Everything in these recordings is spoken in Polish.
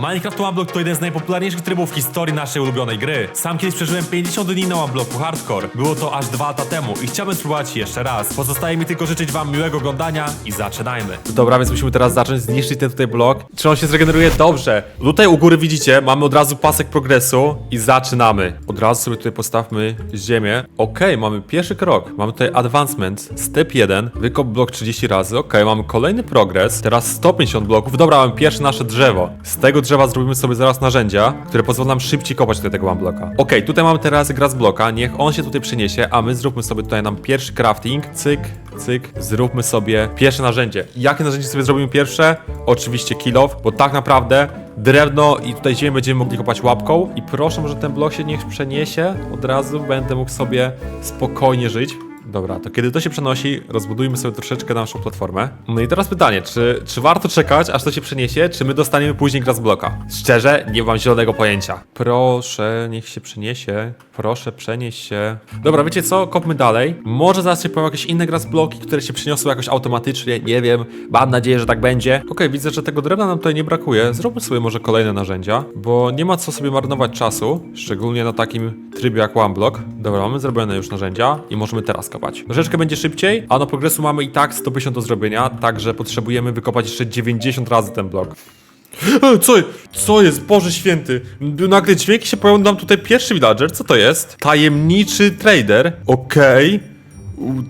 Minecraft Unblock to jeden z najpopularniejszych trybów w historii naszej ulubionej gry. Sam kiedyś przeżyłem 50 dni na Unblocku Hardcore. Było to aż dwa lata temu i chciałbym spróbować jeszcze raz. Pozostaje mi tylko życzyć wam miłego oglądania i zaczynajmy. Dobra, więc musimy teraz zacząć zniszczyć ten tutaj blok. Czy on się zregeneruje? Dobrze. Tutaj u góry widzicie, mamy od razu pasek progresu i zaczynamy. Od razu sobie tutaj postawmy ziemię. Okej, mamy pierwszy krok. Mamy tutaj advancement, step 1, wykop blok 30 razy. Okej, mamy kolejny progres. Teraz 150 bloków. Dobra, mamy pierwsze nasze drzewo. Z tego drzewa zrobimy sobie zaraz narzędzia, które pozwolą nam szybciej kopać tutaj tego one bloka. Okej, tutaj mamy teraz gras bloka. Niech on się tutaj przeniesie, a my zróbmy sobie tutaj nam pierwszy crafting. Cyk, cyk. Zróbmy sobie pierwsze narzędzie. Jakie narzędzie sobie zrobimy pierwsze? Oczywiście kill off, bo tak naprawdę drewno i tutaj ziemię będziemy mogli kopać łapką. I proszę, może ten blok się niech przeniesie. Od razu będę mógł sobie spokojnie żyć. Dobra, to kiedy to się przenosi, rozbudujmy sobie troszeczkę naszą platformę. No i teraz pytanie, czy, czy warto czekać, aż to się przeniesie, czy my dostaniemy później gras bloka? Szczerze, nie mam zielonego pojęcia. Proszę, niech się przeniesie. Proszę, przenieś się. Dobra, wiecie co? Kopmy dalej. Może zaraz się pojawią jakieś inne gras bloki, które się przeniosły jakoś automatycznie, nie wiem. Mam nadzieję, że tak będzie. Okej, widzę, że tego drewna nam tutaj nie brakuje. Zróbmy sobie może kolejne narzędzia, bo nie ma co sobie marnować czasu, szczególnie na takim trybie jak one block. Dobra, mamy zrobione już narzędzia i możemy teraz kopać. Troszeczkę będzie szybciej, a no progresu mamy i tak 150 do zrobienia, także potrzebujemy wykopać jeszcze 90 razy ten blok. E, Co, co jest? Boże święty. Nagle dźwięki się pojawił nam tutaj pierwszy villager. Co to jest? Tajemniczy trader. Okej. U,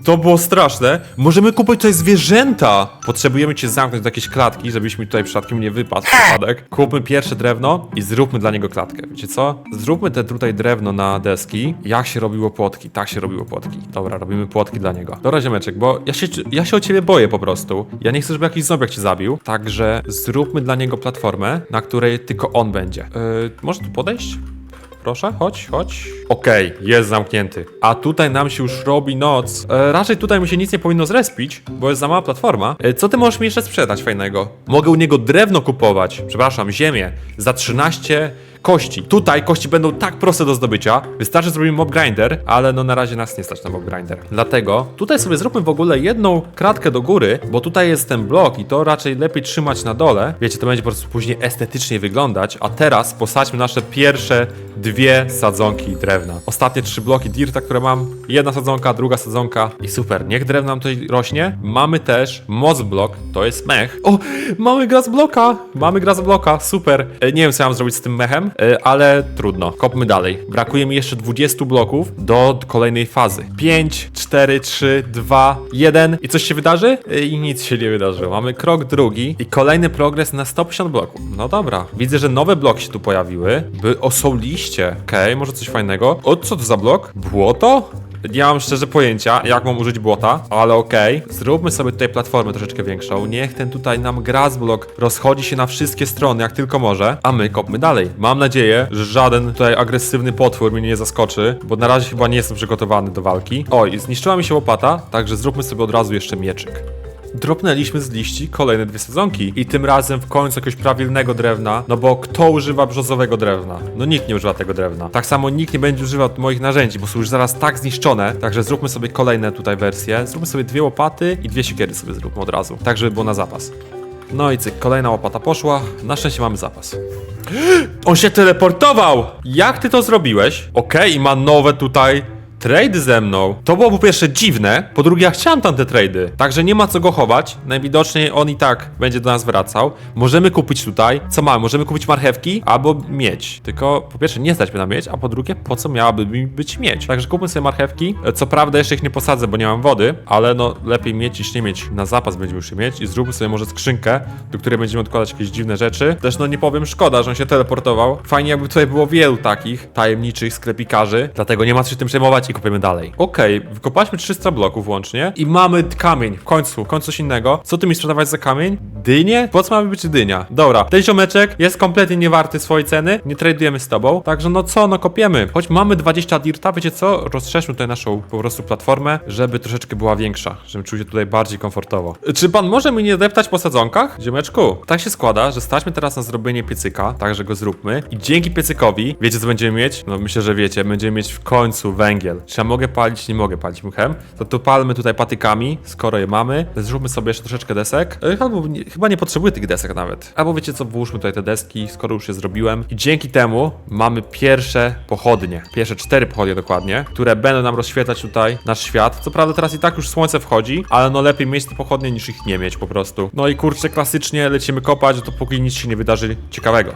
To było straszne. Możemy kupić tutaj zwierzęta. Potrzebujemy cię zamknąć do jakiejś klatki, żebyś mi tutaj przypadkiem nie wypadł. Przypadek. Kupmy pierwsze drewno i zróbmy dla niego klatkę. Wiecie co? Zróbmy te tutaj drewno na deski. Jak się robiło płotki? Tak się robiło płotki. Dobra, robimy płotki dla niego. Dobra, ziomeczek, bo ja się, ja się o ciebie boję po prostu. Ja nie chcę, żeby jakiś zombiak cię zabił. Także zróbmy dla niego platformę, na której tylko on będzie. Yy, może tu podejść? Proszę, chodź, chodź. Okej, jest zamknięty. A tutaj nam się już robi noc. E, raczej tutaj mu się nic nie powinno zrespić, bo jest za mała platforma. E, co ty możesz mi jeszcze sprzedać fajnego? Mogę u niego drewno kupować. Przepraszam, ziemię. Za 13 kości. Tutaj kości będą tak proste do zdobycia. Wystarczy zrobimy mob grinder, ale no na razie nas nie stać na mob grinder. Dlatego tutaj sobie zróbmy w ogóle jedną kratkę do góry, bo tutaj jest ten blok i to raczej lepiej trzymać na dole. Wiecie, to będzie po prostu później estetycznie wyglądać. A teraz posadźmy nasze pierwsze dwie sadzonki drewna. Ostatnie trzy bloki dirta, które mam. Jedna sadzonka, druga sadzonka i super. Niech drewno nam tutaj rośnie. Mamy też moc blok, to jest mech. O, mamy gras bloka! Mamy gras bloka, super. E, Nie wiem, co ja mam zrobić z tym mechem, e, ale trudno. Kopmy dalej. Brakuje mi jeszcze 20 bloków do kolejnej fazy. 5, 4, 3, 2, 1 i coś się wydarzy? E, I nic się nie wydarzyło. Mamy krok drugi i kolejny progres na 150 bloków. No dobra. Widzę, że nowe bloki się tu pojawiły. By o, są liście. Okej, może coś fajnego. O, co to za blok? Błoto? Nie mam szczerze pojęcia, jak mam użyć błota, ale okej. Zróbmy sobie tutaj platformę troszeczkę większą. Niech ten tutaj nam grassblock rozchodzi się na wszystkie strony, jak tylko może. A my kopmy dalej. Mam nadzieję, że żaden tutaj agresywny potwór mnie nie zaskoczy, bo na razie chyba nie jestem przygotowany do walki. Oj, zniszczyła mi się łopata, także zróbmy sobie od razu jeszcze mieczyk. Dropnęliśmy z liści kolejne dwie sezonki i tym razem w końcu jakiegoś prawilnego drewna, no bo kto używa brzozowego drewna? No nikt nie używa tego drewna. Tak samo nikt nie będzie używał moich narzędzi, bo są już zaraz tak zniszczone, także zróbmy sobie kolejne tutaj wersje. Zróbmy sobie dwie łopaty i dwie siekiery sobie zróbmy od razu, tak żeby było na zapas. No i cyk, kolejna łopata poszła. Na szczęście mamy zapas. On się teleportował! Jak ty to zrobiłeś? Okej, i ma nowe tutaj trade ze mną. To było po pierwsze dziwne, po drugie ja chciałem tam te trady. Także nie ma co go chować. Najwidoczniej on i tak będzie do nas wracał. Możemy kupić tutaj. Co mamy? Możemy kupić marchewki albo mieć. Tylko po pierwsze nie stać mnie na mieć, a po drugie po co miałaby mi być mieć? Także kupmy sobie marchewki. E, Co prawda jeszcze ich nie posadzę, bo nie mam wody, ale no lepiej mieć niż nie mieć. Na zapas będziemy już je mieć i zróbmy sobie może skrzynkę, do której będziemy odkładać jakieś dziwne rzeczy. Też no nie powiem, szkoda, że on się teleportował. Fajnie jakby tutaj było wielu takich tajemniczych sklepikarzy, dlatego nie ma co się tym przejmować i kupimy dalej. Okej, wykopaliśmy 300 bloków łącznie i mamy kamień. W końcu, w końcu coś innego. Co ty mi sprzedawać za kamień? Dynię? Po co ma być dynia? Dobra, ten ziomeczek jest kompletnie niewarty swojej ceny, nie tradujemy z tobą, także no co, no kopiemy. Choć mamy 20 dirta, wiecie co? Rozszerzmy tutaj naszą po prostu platformę, żeby troszeczkę była większa, żebym czuł się tutaj bardziej komfortowo. Czy pan może mi nie deptać po sadzonkach? Ziomeczku, tak się składa, że stać mnie teraz na zrobienie piecyka, także go zróbmy i dzięki piecykowi, wiecie co będziemy mieć? No myślę, że wiecie, będziemy mieć w końcu węgiel. Czy ja mogę palić? Nie mogę palić mchem. To to palmy tutaj patykami, skoro je mamy. Zróbmy sobie jeszcze troszeczkę desek. E, Albo nie, chyba nie potrzebuję tych desek nawet. Albo wiecie co, włóżmy tutaj te deski, skoro już je zrobiłem. I dzięki temu mamy pierwsze pochodnie. Pierwsze cztery pochodnie dokładnie, które będą nam rozświetlać tutaj nasz świat. Co prawda teraz i tak już słońce wchodzi, ale no lepiej mieć te pochodnie niż ich nie mieć po prostu. No i kurczę, klasycznie lecimy kopać, dopóki nic się nie wydarzy ciekawego.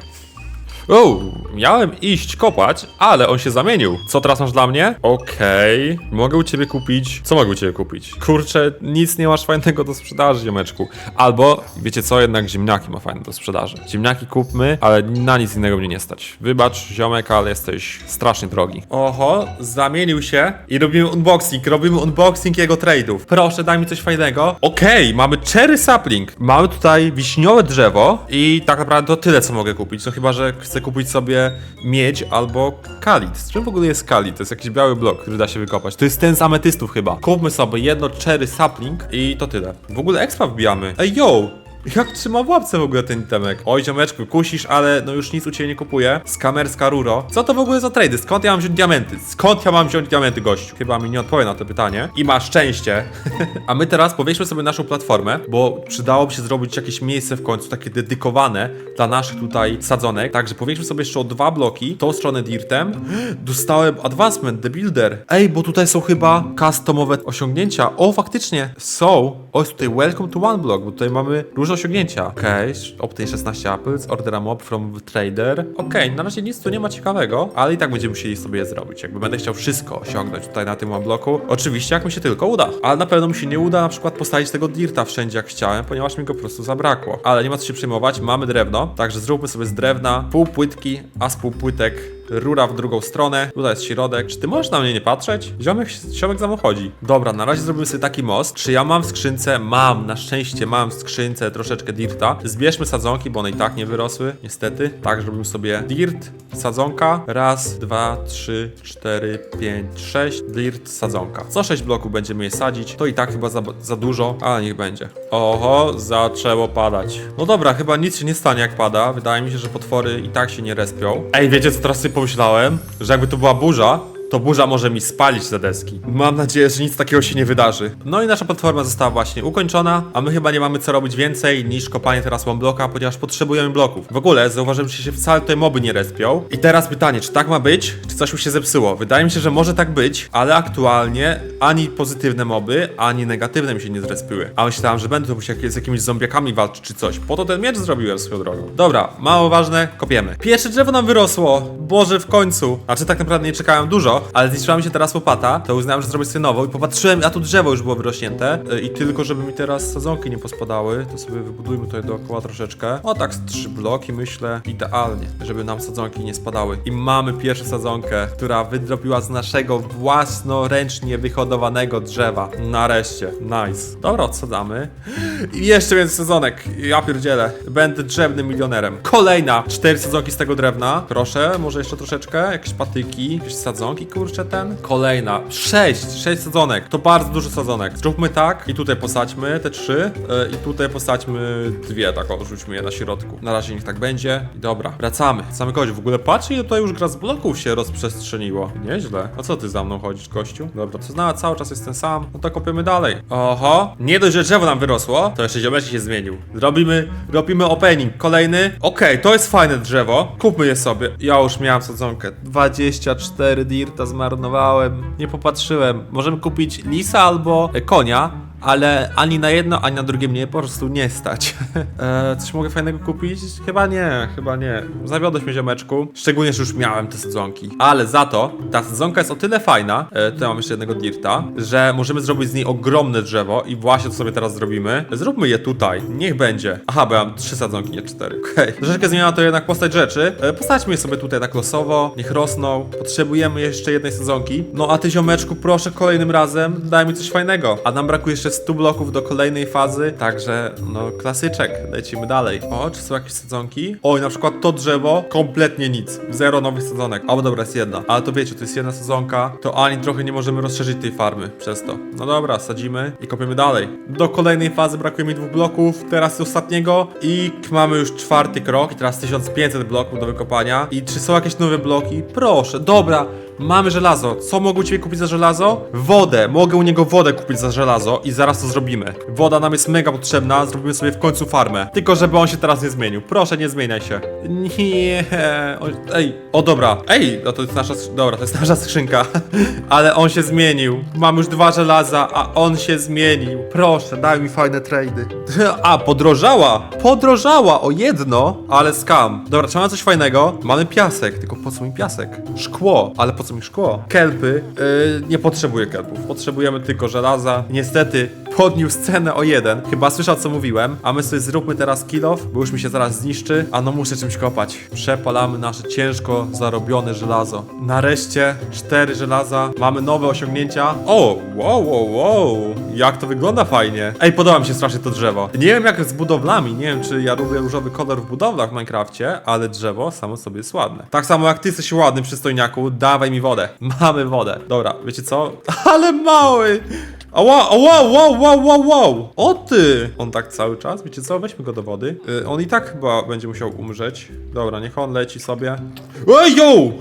O, miałem iść kopać, ale on się zamienił. Co teraz masz dla mnie? Okej, mogę u ciebie kupić. Co mogę u ciebie kupić? Kurczę, nic nie masz fajnego do sprzedaży, ziomeczku. Albo, wiecie co, jednak ziemniaki ma fajne do sprzedaży. Ziemniaki kupmy, ale na nic innego mnie nie stać. Wybacz, ziomek, ale jesteś strasznie drogi. Oho, zamienił się i robimy unboxing. Robimy unboxing jego trade'ów. Proszę, daj mi coś fajnego. Okej, mamy cherry sapling. Mamy tutaj wiśniowe drzewo i tak naprawdę to tyle, co mogę kupić. No chyba, że chcę kupić sobie miedź albo kalit. Z czym w ogóle jest kalit? To jest jakiś biały blok, który da się wykopać. To jest ten z ametystów chyba. Kupmy sobie jedno cherry sapling i to tyle. W ogóle expa wbijamy. Ej, yo! Jak trzyma w łapce w ogóle ten temek? Oj, ziomeczku, kusisz, ale no już nic u ciebie nie kupuję. Skamerska ruro. Co to w ogóle za trady? Skąd ja mam wziąć diamenty? Skąd ja mam wziąć diamenty, gościu? Chyba mi nie odpowie na to pytanie. I ma szczęście. A my teraz powieśmy sobie naszą platformę, bo przydałoby się zrobić jakieś miejsce w końcu, takie dedykowane dla naszych tutaj sadzonek. Także powieśmy sobie jeszcze o dwa bloki, tą stronę dirtem. Dostałem advancement, the builder. Ej, bo tutaj są chyba customowe osiągnięcia. O, faktycznie, są. O, jest tutaj welcome to one block, bo tutaj mamy różne osiągnięcia. Okej, okay, obtain 16 apples, order a mob from trader. Okej, na razie nic tu nie ma ciekawego, ale i tak będziemy musieli sobie je zrobić. Jakby będę chciał wszystko osiągnąć tutaj na tym one bloku. Oczywiście, jak mi się tylko uda. Ale na pewno mi się nie uda na przykład postawić tego dirta wszędzie jak chciałem, ponieważ mi go po prostu zabrakło. Ale nie ma co się przejmować, mamy drewno, także zróbmy sobie z drewna pół płytki, a z pół płytek rura w drugą stronę. Tutaj jest środek. Czy ty możesz na mnie nie patrzeć? Ziomek, ziomek za mną chodzi. Dobra, na razie zrobimy sobie taki most. Czy ja mam w skrzynce? Mam, na szczęście mam w skrzynce troszeczkę dirta. Zbierzmy sadzonki, bo one i tak nie wyrosły, niestety. Tak, zrobimy sobie dirt, sadzonka. Raz, dwa, trzy, cztery, pięć, sześć. Dirt, sadzonka. Co sześć bloków będziemy je sadzić. To i tak chyba za, za dużo, ale niech będzie. Oho, zaczęło padać. No dobra, chyba nic się nie stanie jak pada. Wydaje mi się, że potwory i tak się nie respią. Ej, wiecie co teraz sobie pomyślałem? Że jakby to była burza, to burza może mi spalić te deski. Mam nadzieję, że nic takiego się nie wydarzy. No i nasza platforma została właśnie ukończona, a my chyba nie mamy co robić więcej niż kopanie teraz one bloka, ponieważ potrzebujemy bloków. W ogóle zauważyłem, że się wcale tutaj moby nie respią. I teraz pytanie, czy tak ma być, czy coś już się zepsuło? Wydaje mi się, że może tak być, ale aktualnie ani pozytywne moby, ani negatywne mi się nie zrespiły. A myślałem, że będę tu musiał z jakimiś zombiakami walczyć czy coś. Po to ten miecz zrobiłem swoją drogą. Dobra, mało ważne, kopiemy. Pierwsze drzewo nam wyrosło. Boże, w końcu. Znaczy tak naprawdę nie czekałem dużo, ale zniszczyła mi się teraz łopata, to uznałem, że zrobię sobie nową i popatrzyłem, a tu drzewo już było wyrośnięte yy, i tylko, żeby mi teraz sadzonki nie pospadały, to sobie wybudujmy tutaj dookoła troszeczkę. O tak, z trzy bloki myślę, idealnie, żeby nam sadzonki nie spadały. I mamy pierwszą sadzonkę, która wydrobiła z naszego własnoręcznie wyhodowanego drzewa. Nareszcie, nice. Dobra, odsadzamy. I jeszcze więcej sadzonek, ja pierdzielę. Będę drzewnym milionerem. Kolejna, cztery sadzonki z tego drewna. Proszę, może jeszcze troszeczkę, jakieś patyki, jakieś sadzonki, kurczę ten. Kolejna, sześć, sześć sadzonek. To bardzo dużo sadzonek. Zróbmy tak i tutaj posadźmy te trzy e, i tutaj posadźmy dwie, tak o, rzućmy je na środku. Na razie niech tak będzie. I dobra, wracamy. Samy gość, w ogóle patrz ile tutaj już gra z bloków się rozprzestrzeniło. Nieźle. A co ty za mną chodzisz, gościu? Dobra, to zna, cały czas jest ten sam. No to kopiemy dalej. Oho, nie dość, że drzewo nam wyrosło, to jeszcze ziomeczek się zmienił. Robimy, robimy opening. Kolejny. Okej, to jest fajne drzewo. Kupmy je sobie. Ja już miałem sadzonkę. 24 dirta zmarnowałem. Nie popatrzyłem. Możemy kupić lisa albo konia. Ale ani na jedno, ani na drugie mnie po prostu nie stać. e, coś mogę fajnego kupić? Chyba nie, chyba nie. Zawiodłeś mnie ziomeczku. Szczególnie, że już miałem te sadzonki. Ale za to ta sadzonka jest o tyle fajna, e, tutaj mam jeszcze jednego dirta, że możemy zrobić z niej ogromne drzewo i właśnie to sobie teraz zrobimy. Zróbmy je tutaj. Niech będzie. Aha, bo ja mam trzy sadzonki, nie cztery. Okej. Okay. Troszeczkę zmieniała to jednak postać rzeczy. E, postaćmy je sobie tutaj tak losowo. Niech rosną. Potrzebujemy jeszcze jednej sadzonki. No a ty ziomeczku, proszę kolejnym razem daj mi coś fajnego. A nam brakuje jeszcze 100 bloków do kolejnej fazy, także no klasyczek, lecimy dalej. O, czy są jakieś sadzonki? Oj, na przykład to drzewo, kompletnie nic. Zero nowych sadzonek. O, dobra, jest jedna. Ale to wiecie, to jest jedna sadzonka, to ani trochę nie możemy rozszerzyć tej farmy przez to. No dobra, sadzimy i kopiemy dalej. Do kolejnej fazy brakuje mi dwóch bloków, teraz ostatniego i mamy już czwarty krok i teraz 1500 bloków do wykopania. I czy są jakieś nowe bloki? Proszę, dobra. Mamy żelazo. Co mogę u ciebie kupić za żelazo? Wodę. Mogę u niego wodę kupić za żelazo i zaraz to zrobimy. Woda nam jest mega potrzebna, zrobimy sobie w końcu farmę. Tylko żeby on się teraz nie zmienił. Proszę, nie zmieniaj się. Nie. O, ej, o dobra. Ej, no to jest nasza, dobra, to jest nasza skrzynka. Ale on się zmienił. Mam już dwa żelaza, a on się zmienił. Proszę, daj mi fajne trady. A, podrożała. Podrożała o jedno, ale skam. Dobra, czy mamy coś fajnego? Mamy piasek, tylko po co mi piasek? Szkło, ale po co mi szkło? Kelpy. Yy, nie potrzebuję kelpów. Potrzebujemy tylko żelaza. Niestety podniósł cenę o jeden. Chyba słyszał co mówiłem. A my sobie zróbmy teraz kill off, bo już mi się zaraz zniszczy. A no muszę czymś kopać. Przepalamy nasze ciężko zarobione żelazo. Nareszcie cztery żelaza. Mamy nowe osiągnięcia. O, wow, wow, wow. Jak to wygląda fajnie. Ej, podoba mi się strasznie to drzewo. Nie wiem jak z budowlami. Nie wiem czy ja lubię różowy kolor w budowlach w Minecrafcie, ale drzewo samo sobie jest ładne. Tak samo jak ty jesteś ładny przystojniaku, dawaj mi wodę. Mamy wodę. Dobra, wiecie co? Ale mały! Ała, ała, wow, wow, wow, wow! O ty! On tak cały czas, wiecie co? Weźmy go do wody. Y, on i tak chyba będzie musiał umrzeć. Dobra, niech on leci sobie. Ej, yo!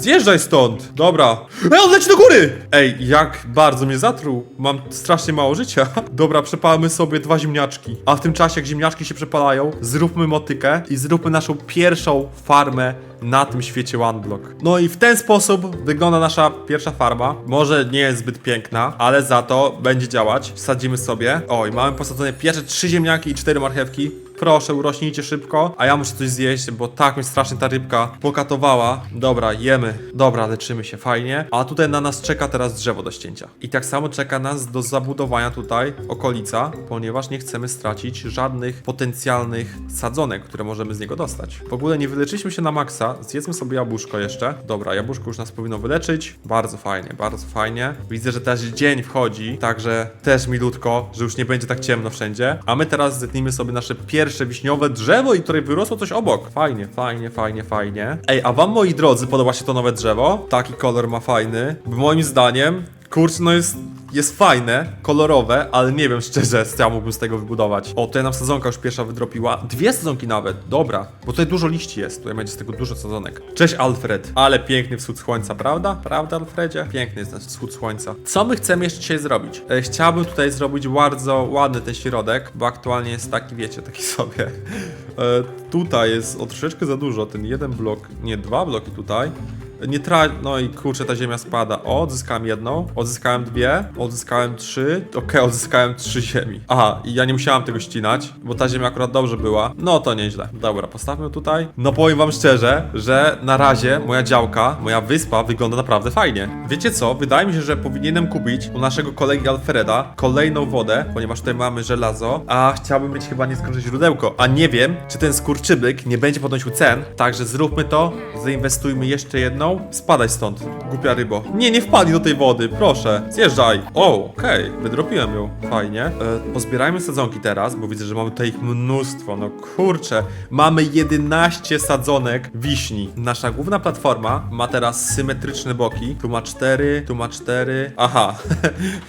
Zjeżdżaj stąd! Dobra. Ej, on leci do góry! Ej, jak bardzo mnie zatruł. Mam strasznie mało życia. Dobra, przepalmy sobie dwa ziemniaczki. A w tym czasie, jak ziemniaczki się przepalają, zróbmy motykę i zróbmy naszą pierwszą farmę na tym świecie OneBlock. No i w ten sposób wygląda nasza pierwsza farma. Może nie jest zbyt piękna, ale za to będzie działać. Wsadzimy sobie. Oj, mamy posadzone pierwsze trzy ziemniaki i cztery marchewki. Proszę, urośnijcie szybko, a ja muszę coś zjeść, bo tak mnie strasznie ta rybka pokatowała. Dobra, jemy. Dobra, leczymy się, fajnie. A tutaj na nas czeka teraz drzewo do ścięcia. I tak samo czeka nas do zabudowania tutaj okolica, ponieważ nie chcemy stracić żadnych potencjalnych sadzonek, które możemy z niego dostać. W ogóle nie wyleczyliśmy się na maksa, zjedzmy sobie jabłuszko jeszcze. Dobra, jabłuszko już nas powinno wyleczyć. Bardzo fajnie, bardzo fajnie. Widzę, że też dzień wchodzi, także też milutko, że już nie będzie tak ciemno wszędzie. A my teraz zetnijmy sobie nasze pierwsze wiśniowe drzewo i które wyrosło coś obok. Fajnie, fajnie, fajnie, fajnie. Ej, a wam moi drodzy podoba się to nowe drzewo? Taki kolor ma fajny. Moim zdaniem, kurczę, no jest jest fajne, kolorowe, ale nie wiem szczerze, co ja mógłbym z tego wybudować. O, tutaj nam sezonka już pierwsza wydropiła. Dwie sezonki nawet, dobra. Bo tutaj dużo liści jest, tutaj będzie z tego dużo sezonek. Cześć Alfred, ale piękny wschód słońca, prawda? Prawda Alfredzie? Piękny jest ten wschód słońca. Co my chcemy jeszcze dzisiaj zrobić? E, chciałbym tutaj zrobić bardzo ładny ten środek, bo aktualnie jest taki, wiecie, taki sobie. E, tutaj jest o troszeczkę za dużo, ten jeden blok, nie, dwa bloki tutaj. Nie tra... No i kurczę, ta ziemia spada. O, odzyskałem jedną, odzyskałem dwie, odzyskałem trzy. Okej, odzyskałem trzy ziemi. Aha, i ja nie musiałam tego ścinać, bo ta ziemia akurat dobrze była. No to nieźle. Dobra, postawmy tutaj. No powiem wam szczerze, że na razie moja działka, moja wyspa wygląda naprawdę fajnie. Wiecie co? Wydaje mi się, że powinienem kupić u naszego kolegi Alfreda kolejną wodę, ponieważ tutaj mamy żelazo, a chciałbym mieć chyba nieskończone źródełko. A nie wiem, czy ten skurczybyk nie będzie podnosił cen, także zróbmy to, zainwestujmy jeszcze jedną. Spadaj stąd, głupia rybo. Nie, nie wpadnij do tej wody, proszę. Zjeżdżaj. O, okej, wydropiłem ją. Fajnie. E, pozbierajmy sadzonki teraz, bo widzę, że mamy tutaj ich mnóstwo. No kurczę. Mamy 11 sadzonek wiśni. Nasza główna platforma ma teraz symetryczne boki. Tu ma 4, tu ma 4. Aha.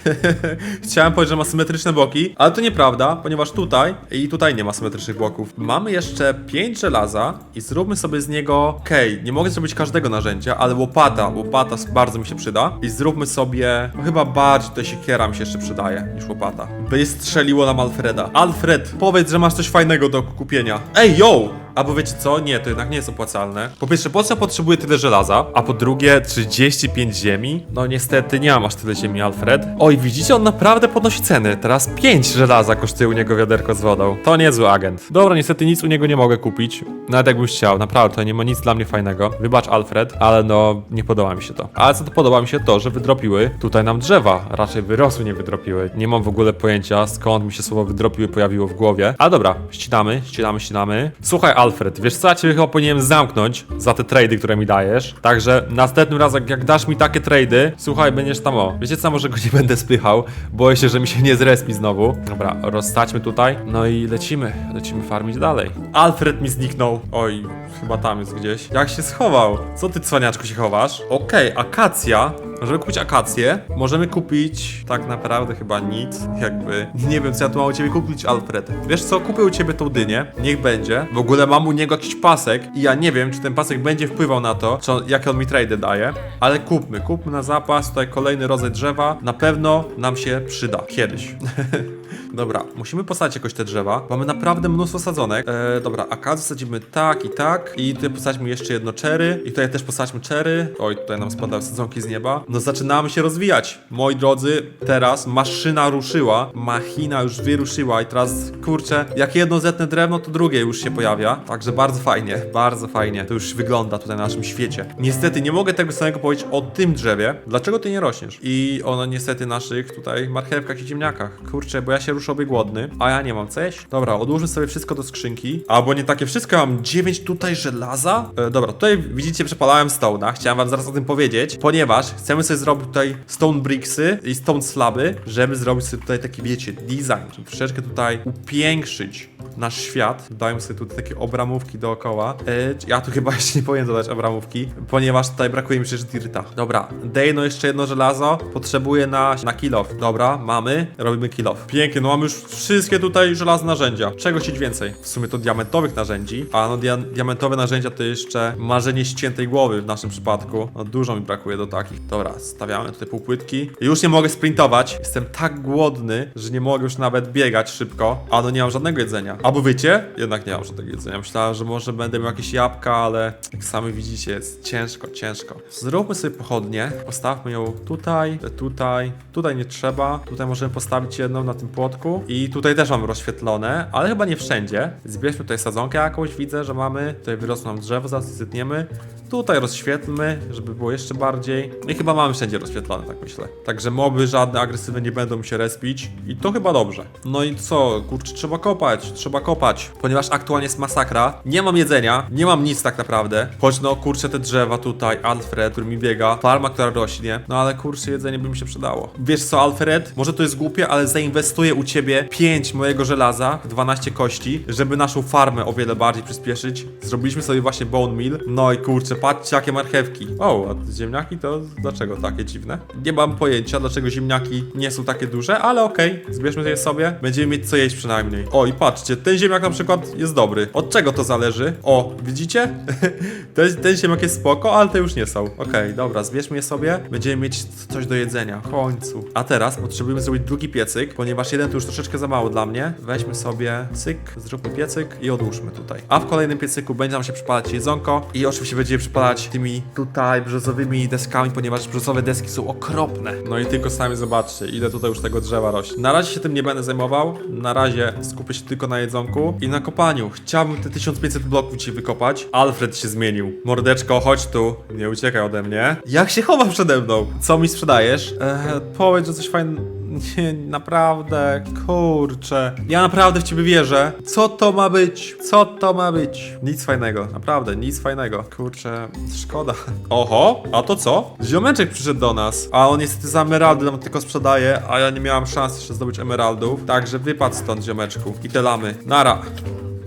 Chciałem powiedzieć, że ma symetryczne boki, ale to nieprawda, ponieważ tutaj i tutaj nie ma symetrycznych bloków. Mamy jeszcze 5 żelaza i zróbmy sobie z niego. Okej, nie mogę zrobić każdego narzędzia, ale łopata, łopata bardzo mi się przyda. I zróbmy sobie. No chyba bardziej tutaj siekiera mi się jeszcze przydaje niż łopata. By strzeliło nam Alfreda. Alfred, powiedz, że masz coś fajnego do kupienia. Ej, yo! Albo wiecie co? Nie, to jednak nie jest opłacalne. Po pierwsze, po co potrzebuję tyle żelaza? A po drugie, 35 ziemi? No niestety nie mam aż tyle ziemi, Alfred. Oj, widzicie, on naprawdę podnosi ceny. Teraz 5 żelaza kosztuje u niego wiaderko z wodą. To niezły agent. Dobra, niestety nic u niego nie mogę kupić. Nawet jakbym chciał, naprawdę, to nie ma nic dla mnie fajnego. Wybacz, Alfred, ale no, nie podoba mi się to. Ale co to podoba mi się to, że wydropiły tutaj nam drzewa. Raczej wyrosły, nie wydropiły. Nie mam w ogóle pojęcia, skąd mi się słowo wydropiły pojawiło w głowie. A dobra, ścinamy, ścinamy, ścinamy. Słuchaj, Alfred, wiesz co, ja ciebie chyba powinienem zamknąć za te trady, które mi dajesz. Także następnym razem, jak dasz mi takie trady, słuchaj, będziesz tam o. Wiecie co, może go nie będę spychał. Boję się, że mi się nie zrespi znowu. Dobra, rozstaćmy tutaj. No i lecimy, lecimy farmić dalej. Alfred mi zniknął. Oj, chyba tam jest gdzieś. Jak się schował? Co ty, cwaniaczku, się chowasz? Okej, akacja Możemy kupić akacje, możemy kupić tak naprawdę chyba nic, jakby. Nie wiem co ja tu mam u ciebie kupić, Alfred. Wiesz co, kupię u ciebie tą dynię, niech będzie. W ogóle mam u niego jakiś pasek i ja nie wiem, czy ten pasek będzie wpływał na to, czy on, jakie on mi trade daje, ale kupmy, kupmy na zapas, tutaj kolejny rodzaj drzewa, na pewno nam się przyda, kiedyś. Dobra, musimy posadzić jakoś te drzewa. Mamy naprawdę mnóstwo sadzonek. E, dobra, akazy sadzimy tak i tak. I tutaj posadźmy jeszcze jedno cherry. I tutaj też posadźmy cherry. Oj, tutaj nam spadały sadzonki z nieba. No zaczynamy się rozwijać. Moi drodzy, teraz maszyna ruszyła. Machina już wyruszyła i teraz, kurczę, jak jedno zetnę drewno, to drugie już się pojawia. Także bardzo fajnie, bardzo fajnie. To już wygląda tutaj na naszym świecie. Niestety nie mogę tego samego powiedzieć o tym drzewie. Dlaczego ty nie rośniesz? I ono niestety naszych tutaj marchewkach i ziemniakach. Kurczę, bo ja się ruszę głodny, a ja nie mam co jeść. Dobra, odłóżmy sobie wszystko do skrzynki. Albo nie takie wszystko, mam 9 tutaj żelaza. E, dobra, tutaj widzicie, przepalałem stone'a. Chciałem wam zaraz o tym powiedzieć, ponieważ chcemy sobie zrobić tutaj stone bricksy i stone slaby, żeby zrobić sobie tutaj taki, wiecie, design, żeby troszeczkę tutaj upiększyć nasz świat. Dajmy sobie tutaj takie obramówki dookoła. E, ja tu chyba jeszcze nie powinien dodać obramówki, ponieważ tutaj brakuje mi przecież dirta. Dobra, Dejno jeszcze jedno żelazo. Potrzebuję na, na kill off. Dobra, mamy. Robimy kill off. Pięknie, no mamy już wszystkie tutaj żelazne narzędzia. Czego chcieć więcej? W sumie to diamentowych narzędzi. A no dia diamentowe narzędzia to jeszcze marzenie ściętej głowy w naszym przypadku. No dużo mi brakuje do takich. Dobra, stawiamy tutaj półpłytki. Już nie mogę sprintować. Jestem tak głodny, że nie mogę już nawet biegać szybko. A no nie mam żadnego jedzenia. Albo wiecie? Jednak nie mam żadnego jedzenia. Myślałem, że może będę miał jakieś jabłka, ale jak sami widzicie, jest ciężko, ciężko. Zróbmy sobie pochodnie. Postawmy ją tutaj, tutaj. Tutaj nie trzeba. Tutaj możemy postawić jedną na tym płotku. I tutaj też mamy rozświetlone, ale chyba nie wszędzie. Zbierzmy tutaj sadzonkę jakąś, widzę, że mamy. Tutaj wyrosło nam drzewo, zaraz je zetniemy. Tutaj rozświetlmy, żeby było jeszcze bardziej. I chyba mamy wszędzie rozświetlone, tak myślę. Także moby żadne agresywne nie będą się respić. I to chyba dobrze. No i co? Kurczę, trzeba kopać, trzeba kopać. Ponieważ aktualnie jest masakra. Nie mam jedzenia, nie mam nic tak naprawdę. Choć no, kurczę, te drzewa tutaj, Alfred, który mi biega, farma, która rośnie. No ale kurczę, jedzenie by mi się przydało. Wiesz co, Alfred? Może to jest głupie, ale zainwestuję u ciebie 5 mojego żelaza, 12 kości, żeby naszą farmę o wiele bardziej przyspieszyć. Zrobiliśmy sobie właśnie bone meal. No i kurczę, patrzcie jakie marchewki. O, a ziemniaki to dlaczego takie dziwne? Nie mam pojęcia, dlaczego ziemniaki nie są takie duże, ale okej, zbierzmy je sobie. Będziemy mieć co jeść przynajmniej. O, i patrzcie, ten ziemniak na przykład jest dobry. Od czego to zależy? O, widzicie? ten, ten ziemniak jest spoko, ale te już nie są. Okej, dobra, zbierzmy je sobie. Będziemy mieć coś do jedzenia. W końcu. A teraz potrzebujemy zrobić drugi piecyk, ponieważ jeden to już troszeczkę za mało dla mnie. Weźmy sobie cyk, zróbmy piecyk i odłóżmy tutaj. A w kolejnym piecyku będzie nam się przypalać jedzonko i oczywiście przypalać tymi tutaj brzozowymi deskami, ponieważ brzozowe deski są okropne. No i tylko sami zobaczcie, ile tutaj już tego drzewa rośnie. Na razie się tym nie będę zajmował. Na razie skupię się tylko na jedzonku i na kopaniu. Chciałbym te 1500 bloków ci wykopać. Alfred się zmienił. Mordeczko, chodź tu. Nie uciekaj ode mnie. Jak się chowasz przede mną? Co mi sprzedajesz? Eee, powiedz, że coś fajnego. Nie, naprawdę, kurczę. Ja naprawdę w ciebie wierzę. Co to ma być? Co to ma być? Nic fajnego, naprawdę, nic fajnego. Kurczę, szkoda. Oho, a to co? Ziomeczek przyszedł do nas, a on niestety za emeraldy nam tylko sprzedaje, a ja nie miałam szans jeszcze zdobyć emeraldów. Także wypadł stąd, ziomeczku. I te lamy. Nara.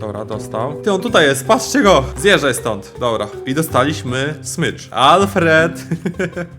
Dobra, dostał. Ty, on tutaj jest, patrzcie go! Zjeżdżaj stąd. Dobra. I dostaliśmy smycz. Alfred!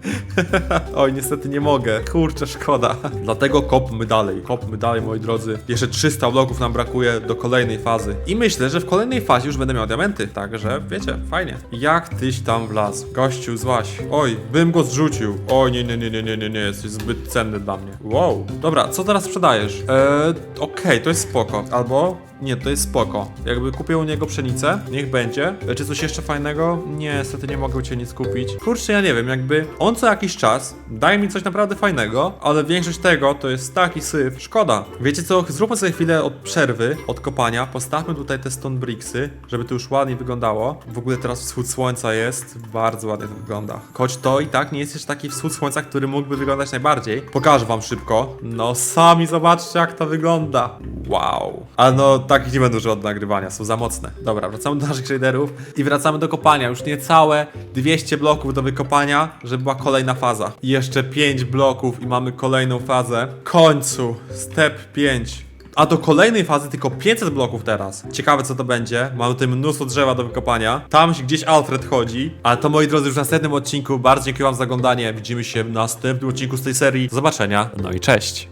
Oj, niestety nie mogę. Kurczę, szkoda. Dlatego kopmy dalej. Kopmy dalej, moi drodzy. Jeszcze 300 bloków nam brakuje do kolejnej fazy. I myślę, że w kolejnej fazie już będę miał diamenty. Także, wiecie, fajnie. Jak tyś tam wlazł? Gościu, złaś. Oj, bym go zrzucił. Oj, nie, nie, nie, nie, nie, nie, nie. Jesteś zbyt cenny dla mnie. Wow. Dobra, co teraz sprzedajesz? Eee, okej, to jest spoko. Albo... Nie, to jest spoko. Jakby kupię u niego pszenicę, niech będzie. Czy coś jeszcze fajnego? Nie, niestety nie mogę u ciebie nic kupić. Kurczę, ja nie wiem, jakby on co jakiś czas daje mi coś naprawdę fajnego, ale większość tego to jest taki syf. Szkoda. Wiecie co, zróbmy sobie chwilę od przerwy, od kopania, postawmy tutaj te stone bricksy, żeby to już ładnie wyglądało. W ogóle teraz wschód słońca jest, bardzo ładnie to wygląda. Choć to i tak nie jest jeszcze taki wschód słońca, który mógłby wyglądać najbardziej. Pokażę wam szybko. No sami zobaczcie jak to wygląda. Wow. Ale no takich nie będą żadne nagrywania, są za mocne. Dobra, wracamy do naszych shaderów i wracamy do kopania. Już niecałe 200 bloków do wykopania, żeby była kolejna faza. I jeszcze 5 bloków i mamy kolejną fazę. Końcu, step 5. A do kolejnej fazy tylko 500 bloków teraz. Ciekawe co to będzie. Mamy tutaj mnóstwo drzewa do wykopania. Tam gdzieś Alfred chodzi. Ale to moi drodzy już w następnym odcinku. Bardzo dziękuję wam za oglądanie. Widzimy się w następnym odcinku z tej serii. Do zobaczenia. No i cześć.